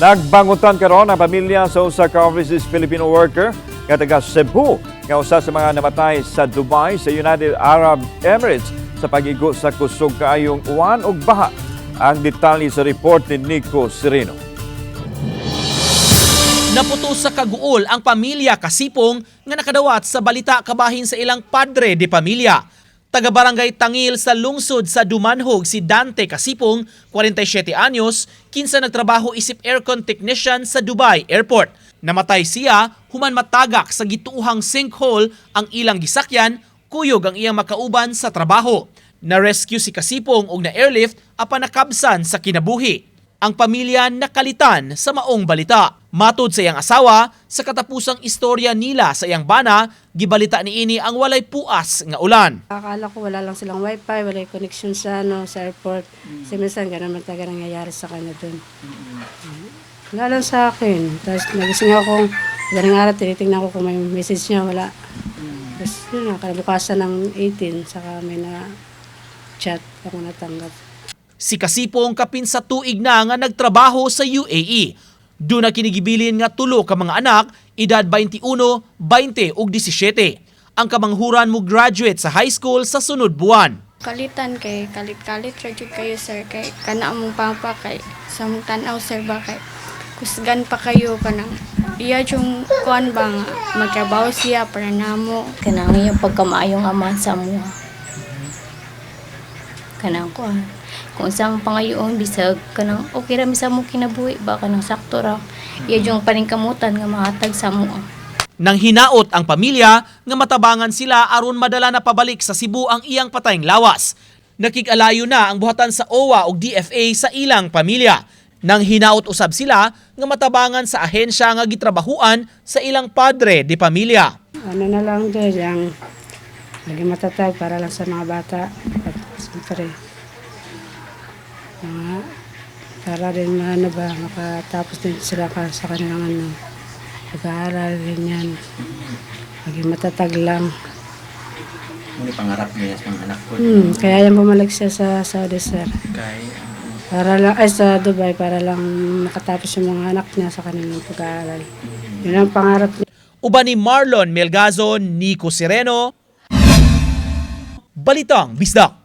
Nagbangutan karon ang pamilya sa usa ka overseas Filipino worker nga taga Cebu nga usa sa mga namatay sa Dubai sa United Arab Emirates sa pagigo sa kusog kaayong uwan ug baha. Ang detalye sa report ni Nico Sereno. Naputo sa kaguol ang pamilya Kasipong nga nakadawat sa balita kabahin sa ilang padre de pamilya. Taga Barangay Tangil sa lungsod sa Dumanhog si Dante Kasipong, 47 anyos, kinsa nagtrabaho isip aircon technician sa Dubai Airport. Namatay siya human matagak sa gituuhang sinkhole ang ilang gisakyan, kuyog ang iyang makauban sa trabaho. Na-rescue si Kasipong og na-airlift apan nakabsan sa kinabuhi ang pamilya nakalitan sa maong balita. Matod sa iyang asawa, sa katapusang istorya nila sa iyang bana, gibalita ni ini ang walay puas nga ulan. Akala ko wala lang silang wifi, wala yung connection sa, ano, sa airport. Kasi minsan ganun man talaga nangyayari sa kanya dun. Wala lang sa akin. Tapos nagising ako, madaling araw, tinitingnan ko kung may message niya, wala. Tapos yun nga, kalabukasan ng 18, saka may na chat ako natanggap. Si Kasipong kapin sa tuig na nga nagtrabaho sa UAE. Doon na kinigibilin nga tulo ka mga anak, edad 21, 20 ug 17. Ang kamanghuran mo graduate sa high school sa sunod buwan. Kalitan kay kalit-kalit ra jud kayo sir kay kana mong papa kay sa mong tanaw sir ba kay kusgan pa kayo kanang iya yung kuan ba nga magtrabaho siya para namo kanang iyong pagkamaayong ama sa mua. Kanang ko kung saan pangayoon bisag kanang okay ra mi sa mo kinabuhi ba kanang sakto ra. Iya yung paningkamutan nga mahatag sa mua. Nang hinaot ang pamilya nga matabangan sila aron madala na pabalik sa Cebu ang iyang patayng lawas. Nakikalayo na ang buhatan sa OWA ug DFA sa ilang pamilya. Nang hinaot usab sila nga matabangan sa ahensya nga gitrabahuan sa ilang padre de pamilya. Ano na lang dyan, lagi matatag para lang sa mga bata. Siyempre, mga, para rin ano ba, makatapos din sila ka sa kanilang ano, pag-aaral rin yan. Lagi matatag lang. Muna pangarap niya sa mga anak ko. Hmm, kaya yan bumalik siya sa Saudi, sir. Kay, Para lang, ay sa Dubai, para lang makatapos yung mga anak niya sa kanilang pag-aaral. Yun ang pangarap niya. Uban ni Marlon Melgazo, Nico Sereno, Balitang Bisdak.